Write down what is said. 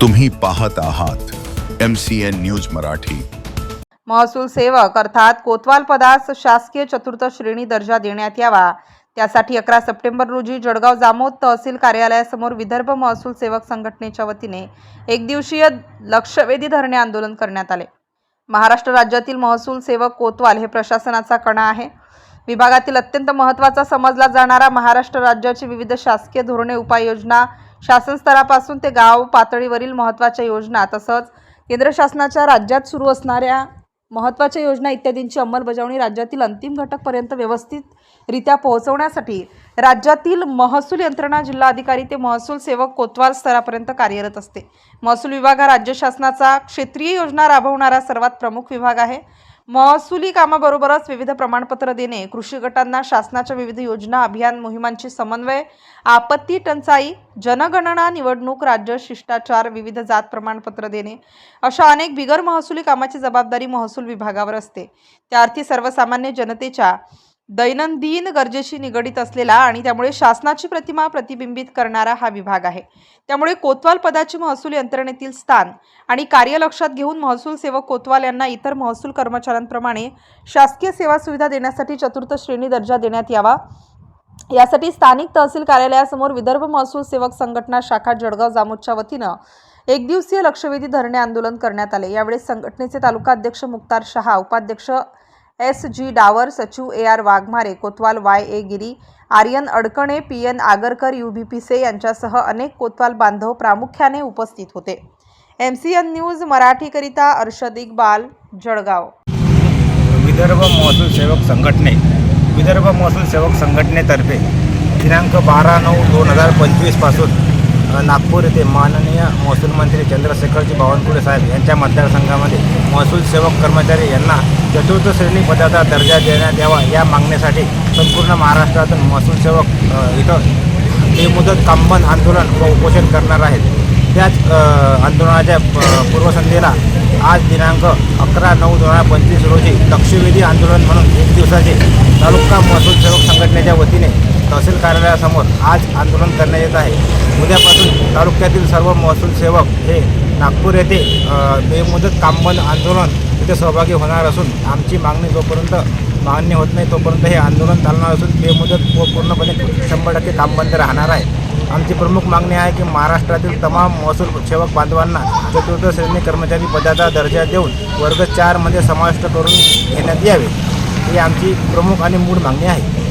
तुम्ही पाहत आहात M C N news Marathi. महसूल सेवक अर्थात कोतवाल पदास शासकीय चतुर्थ श्रेणी दर्जा देण्यात यावा. त्यासाठी अकरा सप्टेंबर रोजी जळगाव जामोद तहसील कार्यालयासमोर विदर्भ महसूल सेवक संघटनेच्या वतीने एक दिवसीय लक्षवेधी धरणे आंदोलन करण्यात आले. महाराष्ट्र राज्यातील महसूल सेवक कोतवाल हे प्रशासनाचा कणा आहे. विभागातील अत्यंत महत्त्वाचा समजला जाणारा महाराष्ट्र राज्याची विविध शासकीय धोरणे उपाययोजना शासन स्तरापासून ते गाव पातळीवरील महत्त्वाच्या योजना तसंच केंद्र शासनाच्या राज्यात सुरू असणाऱ्या महत्त्वाच्या योजना इत्यादींची अंमलबजावणी राज्यातील अंतिम घटकपर्यंत व्यवस्थितरित्या पोहोचवण्यासाठी राज्यातील महसूल यंत्रणा जिल्हाधिकारी ते महसूल सेवक कोतवाल स्तरापर्यंत कार्यरत असते. महसूल विभाग हा राज्य शासनाचा क्षेत्रीय योजना राबवणारा सर्वात प्रमुख विभाग आहे. महसुली कामाबरोबरच विविध प्रमाणपत्र देणे कृषी गटांना शासनाच्या विविध योजना अभियान मोहिमांची समन्वय आपत्ती टंचाई जनगणना निवडणूक राज्य शिष्टाचार विविध जात प्रमाणपत्र देणे अशा अनेक बिगर महसुली कामाची जबाबदारी महसूल विभागावर असते. त्या अर्थी सर्वसामान्य जनतेच्या दैनंदिन गरजेशी निगडित असलेला आणि त्यामुळे शासनाची प्रतिमा प्रतिबिंबित करणारा हा विभाग आहे. त्यामुळे कोतवाल पदाचे महसूल यंत्रणेतील स्थान आणि कार्य लक्षात घेऊन महसूल सेवक कोतवाल यांना इतर महसूल कर्मचाऱ्यांप्रमाणे शासकीय सेवा सुविधा देण्यासाठी चतुर्थ श्रेणी दर्जा देण्यात यावा. यासाठी स्थानिक तहसील कार्यालयासमोर विदर्भ महसूल सेवक संघटना शाखा जळगाव जामोदच्या वतीनं एक दिवसीय लक्षवेधी धरणे आंदोलन करण्यात आले. यावेळी संघटनेचे तालुका अध्यक्ष मुक्तार शहा उपाध्यक्ष एस जी डावर सचिव A R Waghmare Kotwal Y A Giri Aryan Adkane P N Agarkar U B Pise यांच्यासह अनेक कोतवाल बांधव प्रामुख्याने उपस्थित होते. एम सी एन न्यूज मराठीकरिता अर्षद इकबाल जळगाव. विदर्भ महसूल सेवक संघटने विदर्भ महसूल सेवक संघटनेतर्फे दिनांक बारा नऊ दोन हजार पंचवीसपासून नागपूर येथे माननीय महसूल मंत्री चंद्रशेखरजी बावनकुळे साहेब यांच्या मतदारसंघामध्ये महसूल सेवक कर्मचारी यांना चतुर्थ श्रेणी पदाचा दर्जा देण्यात यावा या मागणीसाठी संपूर्ण महाराष्ट्रातून महसूल सेवक इथं बेमुदत कामबंद आंदोलन व उपोषण करणार आहेत. त्याच आंदोलनाच्या पूर्वसंध्येला आज दिनांक अकरा नऊ दोन हजार पंचवीस रोजी लक्षवेधी आंदोलन म्हणून एक दिवसाचे तालुका महसूल सेवक संघटनेच्या वतीने तहसील कार्यालयासमोर आज आंदोलन करण्यात येत आहे. उद्यापासून तालुक्यातील सर्व महसूल सेवक हे नागपूर येथे बेमुदत कामबंद आंदोलन इथे सहभागी होणार असून आमची मागणी जोपर्यंत मान्य होत नाही तोपर्यंत हे आंदोलन चालणार असून बेमुदत व पूर्णपणे शंभर टक्के कामबंद राहणार आहे. आमची प्रमुख मागणी आहे की महाराष्ट्रातील तमाम महसूल सेवक बांधवांना चतुर्थ श्रेणी कर्मचारी पदाचा दर्जा देऊन वर्ग चारमध्ये समाविष्ट करून घेण्यात यावे. ही आमची प्रमुख आणि मूळ मागणी आहे.